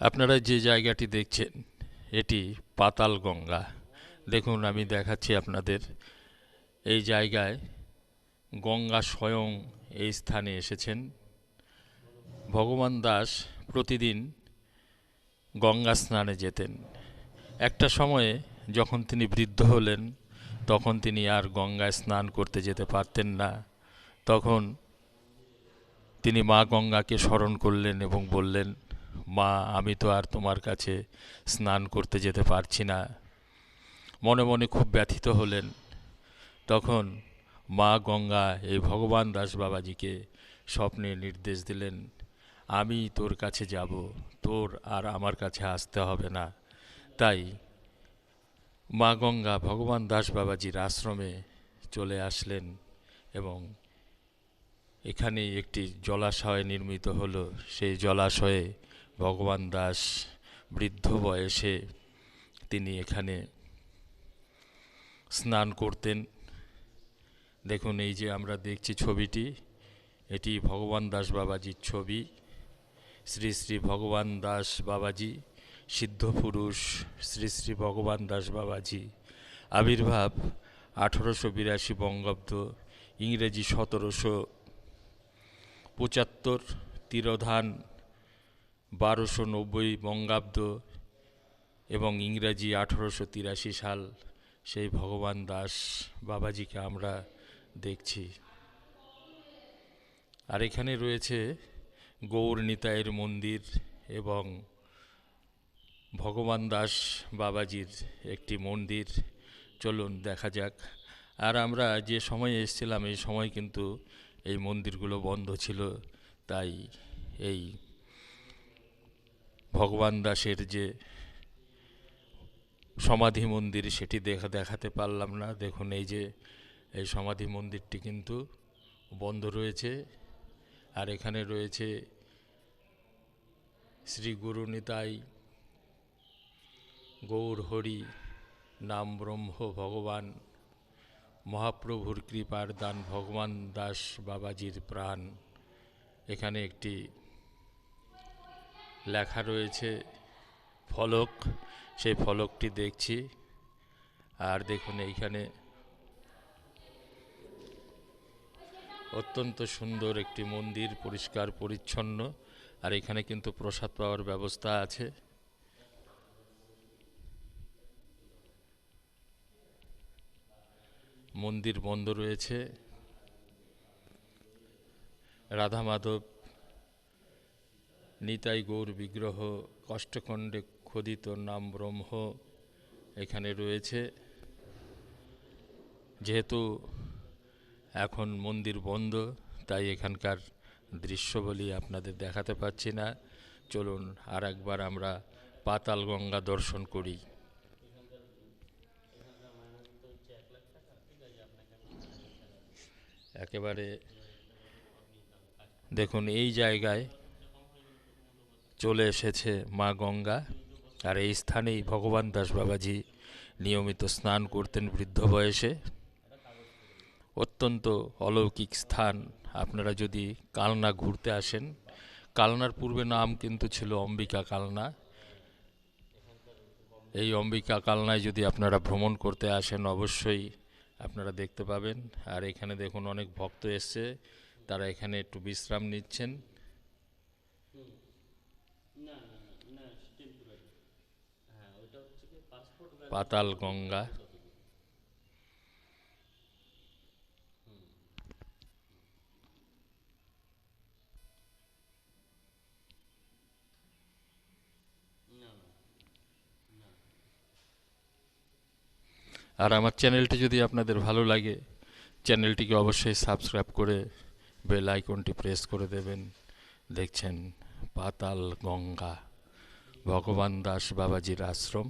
আপনারা যে জায়গাটি দেখছেন, এটি পাতাল গঙ্গা। দেখুন, আমি দেখাচ্ছি আপনাদের এই জায়গায় গঙ্গা স্বয়ং এই স্থানে এসেছেন। ভগবান দাস প্রতিদিন গঙ্গা স্নানে যেতেন। একটা সময়ে যখন তিনি বৃদ্ধ হলেন, তখন তিনি আর গঙ্গায় স্নান করতে যেতে পারতেন না। তখন তিনি মা গঙ্গাকে স্মরণ করলেন এবং বললেন মা, আমি তো আর তোমার কাছে স্নান করতে যেতে পারছি না। মনে মনে খুব ব্যথিত হলেন। তখন মা গঙ্গা, এই ভগবান দাস বাবাজিকে স্বপ্নে নির্দেশ দিলেন, আমি তোর কাছে যাব, তোর আর আমার কাছে আসতে হবে না। তাই মা গঙ্গা, ভগবান দাস বাবাজির আশ্রমে চলে আসলেন এবং এখানে একটি জলাশয় নির্মিত হলো। সেই জলাশয়ে ভগবান দাস বৃদ্ধ বয়সে তিনি এখানে স্নান করতেন। দেখুন, এই যে আমরা দেখছি ছবিটি, এটি ভগবান দাস বাবাজির ছবি। শ্রী শ্রী ভগবান দাস বাবাজি, সিদ্ধ পুরুষ শ্রী শ্রী ভগবান দাস বাবাজি। আবির্ভাব আঠেরোশো বিরাশি বঙ্গাব্দ, ইংরেজি সতেরোশো পঁচাত্তর, তিরোধান বারোশো নব্বই বঙ্গাব্দ এবং ইংরাজি আঠেরোশো তিরাশি সাল সেই ভগবান দাস বাবাজিকে আমরা দেখছি। আর এখানে রয়েছে গৌর নিতাইয়ের মন্দির এবং ভগবান দাস বাবাজির একটি মন্দির। চলুন দেখা যাক। আর আমরা যে সময়ে এসেছিলাম, এই সময় কিন্তু এই মন্দিরগুলো বন্ধ ছিল, তাই এই ভগবান দাসের যে সমাধি মন্দির সেটি দেখা দেখাতে পারলাম না। দেখুন, এই যে, এই সমাধি মন্দিরটি কিন্তু বন্ধ রয়েছে। আর এখানে রয়েছে শ্রী গুরু নিতাই গৌর হরি নাম ব্রহ্ম ভগবান। মহাপ্রভুর কৃপার দান ভগবান দাস বাবাজির প্রাণ। এখানে একটি লেখা রয়েছে, ফলক, সেই ফলকটি দেখছি। আর দেখুন এইখানে অত্যন্ত সুন্দর একটি মন্দির, পরিষ্কার, পরিচ্ছন্ন, আর এখানে কিন্তু প্রসাদ পাওয়ার ব্যবস্থা আছে। মন্দির বন্ধ রয়েছে। রাধা মাধব নিতাই গৌর বিগ্রহ কষ্টখণ্ডে খোদিত নাম ব্রহ্ম এখানে রয়েছে। যেহেতু এখন মন্দির বন্ধ, তাই এখানকার দৃশ্যবলী আপনাদের দেখাতে পাচ্ছি না। চলুন আর একবার আমরা পাতাল গঙ্গা দর্শন করি। একেবারে দেখুন, এই জায়গায় চলে এসেছে মা গঙ্গা। আর এই স্থানেই ভগবান দাস বাবাজি নিয়মিত স্নান করতেন বৃদ্ধ বয়সে। অত্যন্ত অলৌকিক স্থান। আপনারা যদি কালনা ঘুরতে আসেন, কালনার পূর্বে নাম কিন্তু ছিল অম্বিকা কালনা। এই অম্বিকা কালনায় যদি আপনারা ভ্রমণ করতে আসেন, অবশ্যই আপনারা দেখতে পাবেন। আর এখানে দেখুন অনেক ভক্ত এসছে, তারা এখানে একটু বিশ্রাম নিচ্ছেন। পাতাল গঙ্গা। আর আমার চ্যানেলটি যদি আপনাদের ভালো লাগে, চ্যানেলটিকে অবশ্যই সাবস্ক্রাইব করে বেল আইকনটি প্রেস করে দেবেন। দেখছেন পাতাল গঙ্গা, ভগবান দাস বাবাজির আশ্রম।